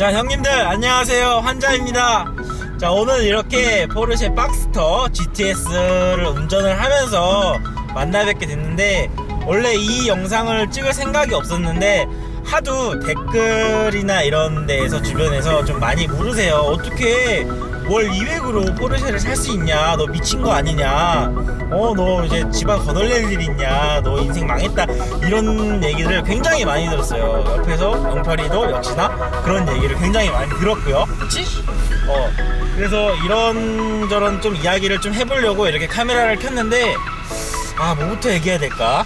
자 형님들 안녕하세요. 환자입니다. 자 오늘 이렇게 포르쉐 박스터 GTS를 운전을 하면서 만나 뵙게 됐는데 원래 이 영상을 찍을 생각이 없었는데 하도 댓글이나 이런 데에서 주변에서 좀 많이 물으세요. 어떻게 월 200으로 포르쉐를 살 수 있냐? 너 미친 거 아니냐? 어 너 이제 집안 거덜낼 일 있냐? 너 인생 망했다. 이런 얘기를 굉장히 많이 들었어요. 옆에서 영철이도 역시나 그런 얘기를 굉장히 많이 들었고요. 그치? 어 그래서 이런저런 좀 이야기를 좀 해보려고 이렇게 카메라를 켰는데 아 뭐부터 얘기해야 될까?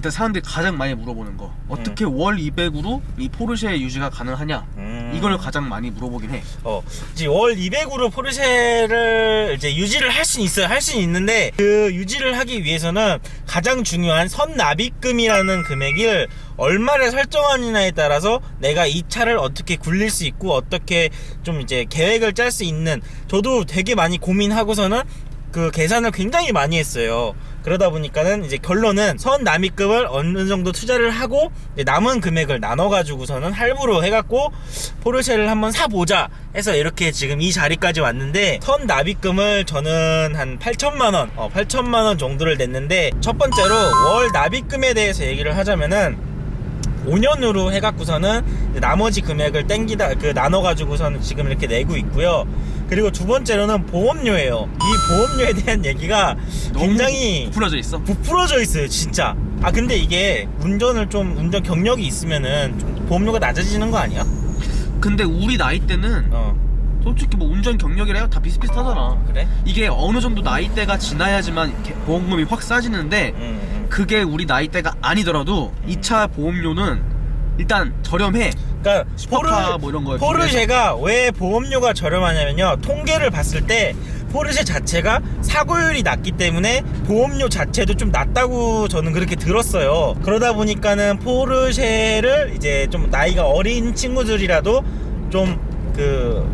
일단 사람들이 가장 많이 물어보는 거 어떻게 월 200으로 이 포르쉐 유지가 가능하냐 음. 이걸 가장 많이 물어보긴 해 어, 이제 월 200으로 포르쉐를 이제 유지를 할 수는 있어요. 할 수는 있는데 그 유지를 하기 위해서는 가장 중요한 선납입금이라는 금액을 얼마를 설정하느냐에 따라서 내가 이 차를 어떻게 굴릴 수 있고 어떻게 좀 이제 계획을 짤 수 있는 저도 되게 많이 고민하고서는 그 계산을 굉장히 많이 했어요. 그러다 보니까는 이제 결론은 선 납입금을 어느 정도 투자를 하고 남은 금액을 나눠 가지고서는 할부로 해갖고 포르쉐를 한번 사보자 해서 이렇게 지금 이 자리까지 왔는데 선 납입금을 저는 한 8천만 원, 어, 8천만 원 정도를 냈는데 첫 번째로 월 납입금에 대해서 얘기를 하자면은 5년으로 해갖고서는 나머지 금액을 땡기다 그 나눠가지고서는 지금 이렇게 내고 있고요. 그리고 두 번째로는 보험료예요. 이 보험료에 대한 얘기가 굉장히 부풀어져 있어 부풀어져 있어요, 진짜. 아 근데 이게 운전을 좀 운전 경력이 있으면은 좀 보험료가 낮아지는 거 아니야? 근데 우리 나이 때는 어 솔직히 뭐 운전 경력이라 다 비슷비슷하잖아 그래? 이게 어느 정도 나이대가 지나야지만 이렇게 보험금이 확 싸지는데 응. 응. 그게 우리 나이대가 아니더라도 이차 보험료는 일단 저렴해. 그러니까 스포카 뭐 이런 거에 포르쉐가 왜 보험료가 저렴하냐면요. 통계를 봤을 때 포르쉐 자체가 사고율이 낮기 때문에 보험료 자체도 좀 낮다고 저는 그렇게 들었어요. 그러다 보니까는 포르쉐를 이제 좀 나이가 어린 친구들이라도 좀 그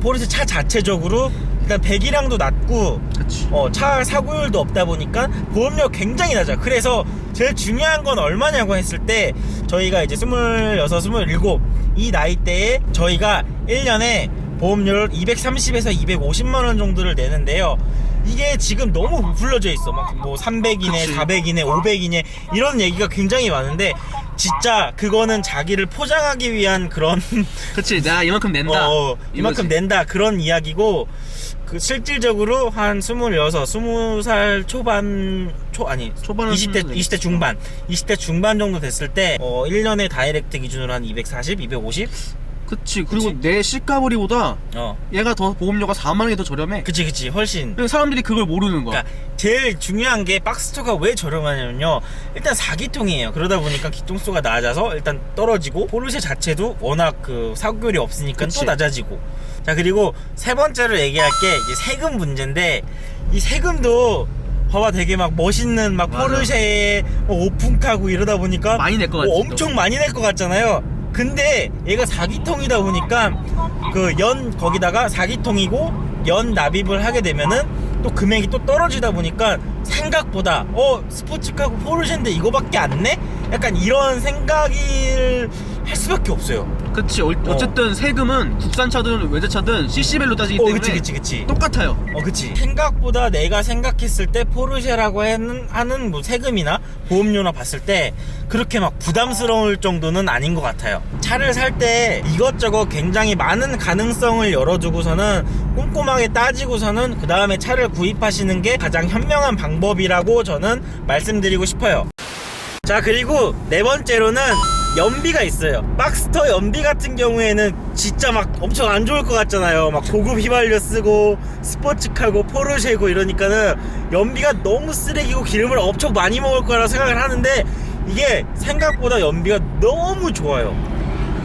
포르쉐 차 자체적으로 일단 배기량도 낮고 그치 어, 차 사고율도 없다 보니까 보험료 굉장히 낮아. 그래서 제일 중요한 건 얼마냐고 했을 때 저희가 이제 26, 27이 나이대에 저희가 1년에 보험료를 230에서 250만 원 정도를 내는데요. 이게 지금 너무 부풀려져 있어. 막 뭐 300이네, 그치. 400이네, 500이네 이런 얘기가 굉장히 많은데 진짜 그거는 자기를 포장하기 위한 그런 그치 내가 이만큼 낸다 어, 이만큼 이거지. 낸다 그런 이야기고 그 실질적으로 한 26, 20살 초반 초 아니 초반은 20대 쓰면 20대 중반 20대 중반 정도 됐을 때 어, 1년에 다이렉트 기준으로 한 240, 250? 그치 그리고 내 시가버리보다 어. 얘가 더 보험료가 4만 원이 더 저렴해. 그치 그치. 훨씬. 사람들이 그걸 모르는 거야. 그러니까 제일 중요한 게 박스토가 왜 저렴하냐면요. 일단 4기통이에요. 그러다 보니까 기통수가 낮아서 일단 떨어지고 포르쉐 자체도 워낙 그 사고율이 없으니까 그치. 또 낮아지고. 자 그리고 세 번째로 얘기할 게. 이제 세금 문제인데 이 세금도 봐봐 되게 막 멋있는 막 맞아. 포르쉐에 뭐 오픈카고 이러다 보니까 많이 낼 것 같지, 뭐 엄청 많이 낼 것 같잖아요 근데 얘가 4기통이다 보니까 그 연 거기다가 4기통이고 연 납입을 하게 되면은 또 금액이 또 떨어지다 보니까 생각보다 어 스포츠카고 포르쉐인데 이거밖에 안 내? 약간 이런 생각을 할 수밖에 없어요. 그치 어, 어쨌든 세금은 국산차든 외제차든 CC별로 따지기 어 때문에 그치 그치 그치. 똑같아요 어 그치. 생각보다 내가 생각했을 때 포르쉐라고 하는 하는 뭐 세금이나 보험료나 봤을 때 그렇게 막 부담스러울 정도는 아닌 것 같아요. 차를 살 때 이것저것 굉장히 많은 가능성을 열어두고서는 꼼꼼하게 따지고서는 그 다음에 차를 구입하시는 게 가장 현명한 방법이라고 저는 말씀드리고 싶어요. 자 그리고 네 번째로는 연비가 있어요. 박스터 연비 같은 경우에는 진짜 막 엄청 안 좋을 것 같잖아요. 막 고급 휘발유 쓰고 스포츠카고 포르쉐고 이러니까는 연비가 너무 쓰레기고 기름을 엄청 많이 먹을 거라 생각을 하는데 이게 생각보다 연비가 너무 좋아요.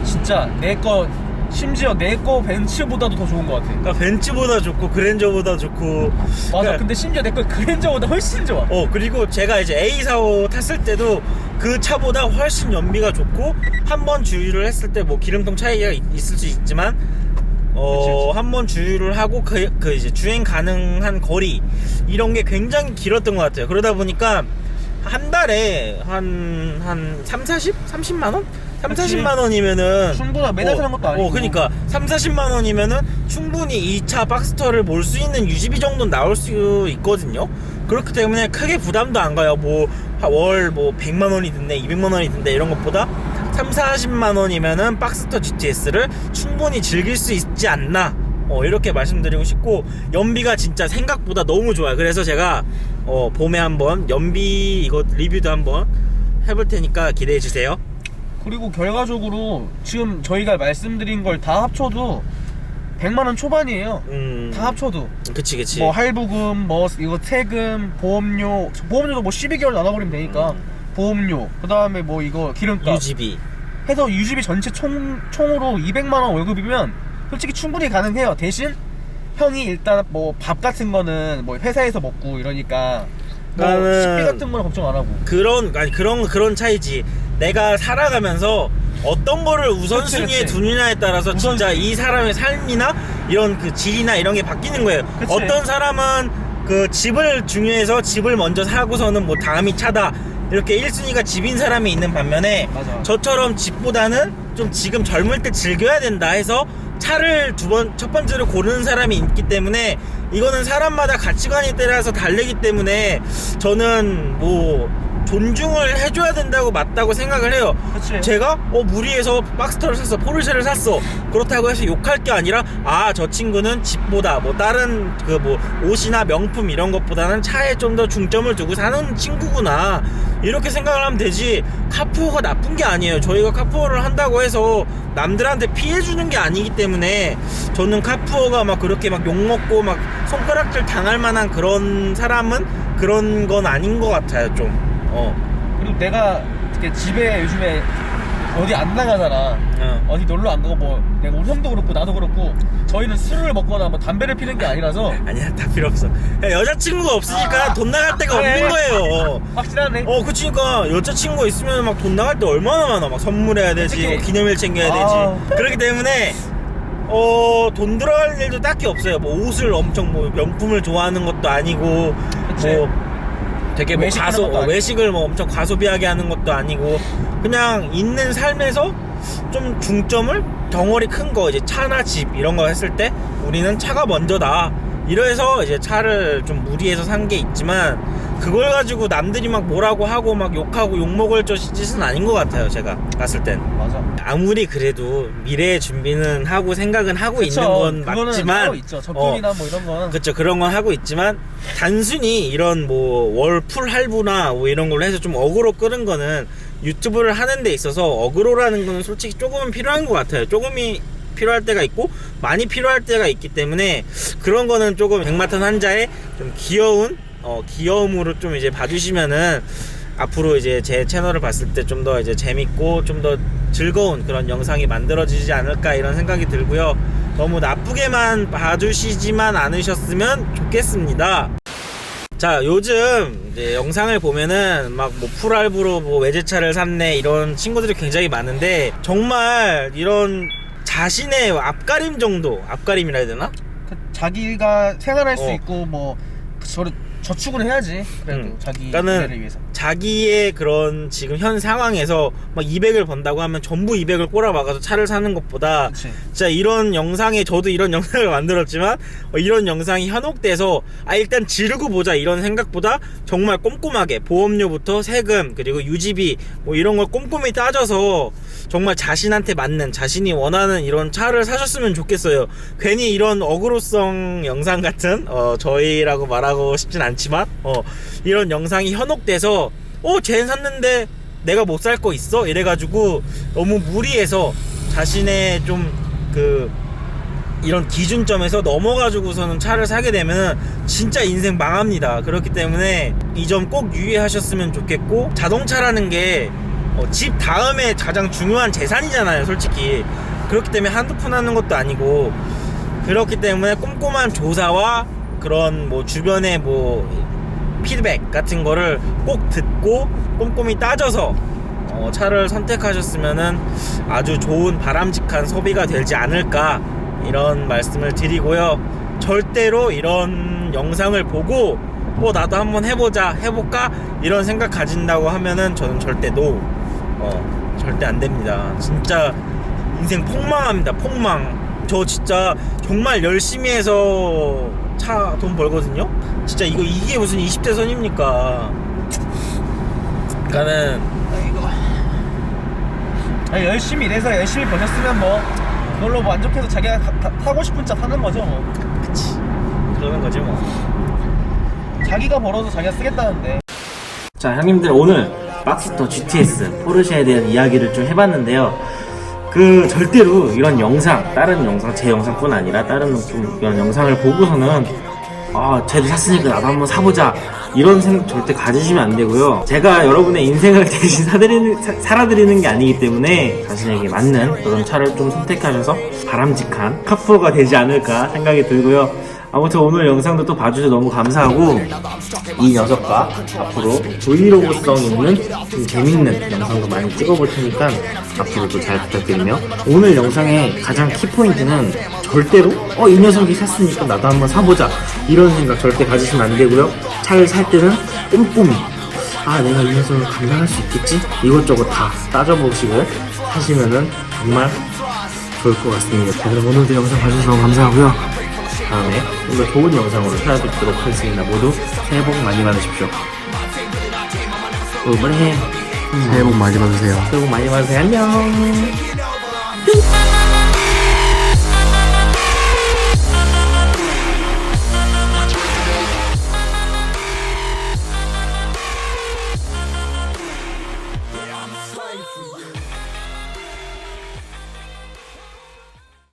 진짜 내 거 심지어 내 거 벤츠보다도 더 좋은 것 같아. 그러니까 벤츠보다 좋고 그랜저보다 좋고. 맞아. 그러니까 근데 심지어 내 거 그랜저보다 훨씬 좋아. 어 그리고 제가 이제 A45 탔을 때도 그 차보다 훨씬 연비가 좋고 한 번 주유를 했을 때 뭐 기름통 차이가 있- 있을 수 있지만 어. 한 번 주유를 하고 그, 그 이제 주행 가능한 거리 이런 게 굉장히 길었던 것 같아요 그러다 보니까 한 달에 한, 한 3, 40? 30만 원? 3, 그치. 40만 원이면은 충분하 매달 사는 것도 아니고. 어, 그러니까 3, 40만 원이면은 충분히 2차 박스터를 몰수 있는 유지비 정도는 나올 수 있거든요. 그렇기 때문에 크게 부담도 안 가요. 뭐 월 뭐 100만 원이 든대, 200만 원이 든대 이런 것보다 3, 40만 원이면은 박스터 GTS를 충분히 즐길 수 있지 않나. 어, 이렇게 말씀드리고 싶고 연비가 진짜 생각보다 너무 좋아요. 그래서 제가 어, 봄에 한번 연비 이거 리뷰도 한번 해볼 테니까 기대해 주세요. 그리고 결과적으로 지금 저희가 말씀드린 걸 다 합쳐도 100만 원 초반이에요. 음, 다 합쳐도 그치 그치. 뭐 할부금, 뭐 이거 세금, 보험료, 보험료도 뭐 12개월 나눠버리면 되니까 음. 보험료, 그 다음에 뭐 이거 기름값 유지비. 해서 유지비 전체 총 총으로 200만 원 월급이면 솔직히 충분히 가능해요. 대신 형이 일단 뭐 밥 같은 거는 뭐 회사에서 먹고 이러니까 뭐 나는 식비 같은 거는 걱정 안 하고. 그런 아니 그런 그런 차이지. 내가 살아가면서 어떤 거를 우선순위에 그치, 그치. 두느냐에 따라서 진짜 우선순위. 이 사람의 삶이나 이런 그 질이나 이런 게 바뀌는 거예요. 그치. 어떤 사람은 그 집을 중요해서 집을 먼저 사고서는 뭐 다음이 차다. 이렇게 1순위가 집인 사람이 있는 반면에 맞아. 저처럼 집보다는 좀 지금 젊을 때 즐겨야 된다 해서 차를 두 번 첫 번째로 고르는 사람이 있기 때문에 이거는 사람마다 가치관에 따라서 다르기 때문에 저는 뭐 존중을 해줘야 된다고 맞다고 생각을 해요. 그치. 제가 어 무리해서 박스터를 샀어 포르쉐를 샀어. 그렇다고 해서 욕할 게 아니라 아 저 친구는 집보다 뭐 다른 그 뭐 옷이나 명품 이런 것보다는 차에 좀 더 중점을 두고 사는 친구구나. 이렇게 생각을 하면 되지. 카푸어가 나쁜 게 아니에요. 저희가 카푸어를 한다고 해서 남들한테 피해 주는 게 아니기 때문에 저는 카푸어가 막 그렇게 막 욕 먹고 막 손가락질 당할 만한 그런 사람은 그런 건 아닌 것 같아요 좀 어 그리고 내가 이렇게 집에 요즘에 어디 안 나가잖아. 어. 어디 놀러 안 가고 뭐 내가 우리 형도 그렇고 나도 그렇고 저희는 술을 먹거나 뭐 담배를 피는 게 아니라서 아니야 다 필요 없어 야, 여자친구가 없으니까 아. 돈 나갈 데가 그래. 없는 거예요 확실하네. 어 그치니까 여자친구가 있으면 막 돈 나갈 때 얼마나 많아 막 선물해야 되지 솔직히- 뭐 기념일 챙겨야 아. 되지 그렇기 때문에 어 돈 들어갈 일도 딱히 없어요 뭐 옷을 엄청 뭐 명품을 좋아하는 것도 아니고 그치. 뭐 되게 뭐 외식하는 과소 것도 어, 아니고. 외식을 뭐 엄청 과소비하게 하는 것도 아니고 그냥 있는 삶에서 좀 중점을 덩어리 큰 거 이제 차나 집 이런 거 했을 때 우리는 차가 먼저다 이래서 이제 차를 좀 무리해서 산 게 있지만 그걸 가지고 남들이 막 뭐라고 하고 막 욕하고 욕먹을 짓은 아닌 것 같아요 제가 봤을 땐 맞아. 아무리 그래도 미래의 준비는 하고 생각은 하고 있는 건 맞지만 따로 있죠. 적금이나 뭐 이런 거는 그쵸 그런 건 하고 있지만 단순히 이런 뭐 월 풀 할부나 뭐 이런 걸로 해서 좀 어그로 끄는 거는 유튜브를 하는 데 있어서 어그로라는 거는 솔직히 조금은 필요한 것 같아요 조금이 필요할 때가 있고 많이 필요할 때가 있기 때문에 그런 거는 조금 백마탄 환자의 좀 귀여운 어 귀여움으로 좀 이제 봐주시면은 앞으로 이제 제 채널을 봤을 때 좀 더 이제 재밌고 좀 더 즐거운 그런 영상이 만들어지지 않을까 이런 생각이 들고요. 너무 나쁘게만 봐주시지만 않으셨으면 좋겠습니다. 자, 요즘 이제 영상을 보면은 막 뭐 풀알부로 뭐 외제차를 샀네 이런 친구들이 굉장히 많은데 정말 이런 자신의 앞가림 정도, 앞가림이라 해야 되나? 그 자기가 생활할 수 어. 있고 뭐 저를 저축은 해야지. 그래도 음. 자기 그러니까는 미래를 위해서. 자기의 그런 지금 현 상황에서 막 200을 번다고 하면 전부 200을 꼬라박아서 차를 사는 것보다 그치. 진짜 이런 영상에 저도 이런 영상을 만들었지만 어, 이런 영상이 현혹돼서 아 일단 지르고 보자 이런 생각보다 정말 꼼꼼하게 보험료부터 세금 그리고 유지비 뭐 이런 걸 꼼꼼히 따져서 정말 자신한테 맞는 자신이 원하는 이런 차를 사셨으면 좋겠어요 괜히 이런 어그로성 영상 같은 어 저희라고 말하고 싶진 않지만 어 이런 영상이 현혹돼서 어 쟤는 샀는데 내가 못 살 거 있어 이래가지고 너무 무리해서 자신의 좀 그 이런 기준점에서 넘어가지고서는 차를 사게 되면 진짜 인생 망합니다. 그렇기 때문에 이 점 꼭 유의하셨으면 좋겠고 자동차라는 게 어, 집 다음에 가장 중요한 재산이잖아요, 솔직히. 그렇기 때문에 한두 푼 하는 것도 아니고 그렇기 때문에 꼼꼼한 조사와 그런 뭐 주변의 뭐 피드백 같은 거를 꼭 듣고 꼼꼼히 따져서 어, 차를 선택하셨으면은 아주 좋은 바람직한 소비가 되지 않을까 이런 말씀을 드리고요. 절대로 이런 영상을 보고 뭐 나도 한번 해보자 해볼까 이런 생각 가진다고 하면은 저는 절대 노 어, 절대 안 됩니다. 진짜 인생 폭망합니다 폭망. 저 진짜 정말 열심히 해서 차 돈 벌거든요? 진짜 이거 이게 무슨 20대 선입니까? 그러니까는 아니, 열심히 일해서 열심히 버셨으면 뭐 그걸로 만족해서 자기가 가- 타- 타고 싶은 차 타는 거죠 뭐. 그치. 그러는 거지 뭐. 자기가 벌어서 자기가 쓰겠다는데. 자, 형님들 오늘 박스터 GTS 포르쉐에 대한 이야기를 좀 해봤는데요. 그 절대로 이런 영상, 다른 영상, 제 영상뿐 아니라 다른 좀 이런 영상을 보고서는 아, 쟤도 샀으니까 나도 한번 사보자. 이런 생각 절대 가지시면 안 되고요. 제가 여러분의 인생을 대신 사드리는, 사- 살아드리는 게 아니기 때문에 자신에게 맞는 그런 차를 좀 선택하셔서 바람직한 카푸어가 되지 않을까 생각이 들고요. 아무튼 오늘 영상도 또 봐주셔서 너무 감사하고 이 녀석과 앞으로 브이로그성 있는 좀 재밌는 영상도 많이 찍어볼 테니까 앞으로도 잘 부탁드리며 오늘 영상의 가장 키포인트는 절대로 어 이 녀석이 샀으니까 나도 한번 사보자 이런 생각 절대 가지시면 안 되고요. 차를 살 때는 꼼꼼히 아 내가 이 녀석을 감당할 수 있겠지? 이것저것 다 따져보시고 사시면은 정말 좋을 것 같습니다. 자, 그럼 오늘도 영상 봐주셔서 너무 감사하고요 다음에 좀 더 좋은 영상으로 찾아뵙도록 하겠습니다. 모두 새해 복 많이 받으십시오. 어, 빨리 해. 새해 복 많이 받으세요. 새해 복 많이 받으세요. 안녕.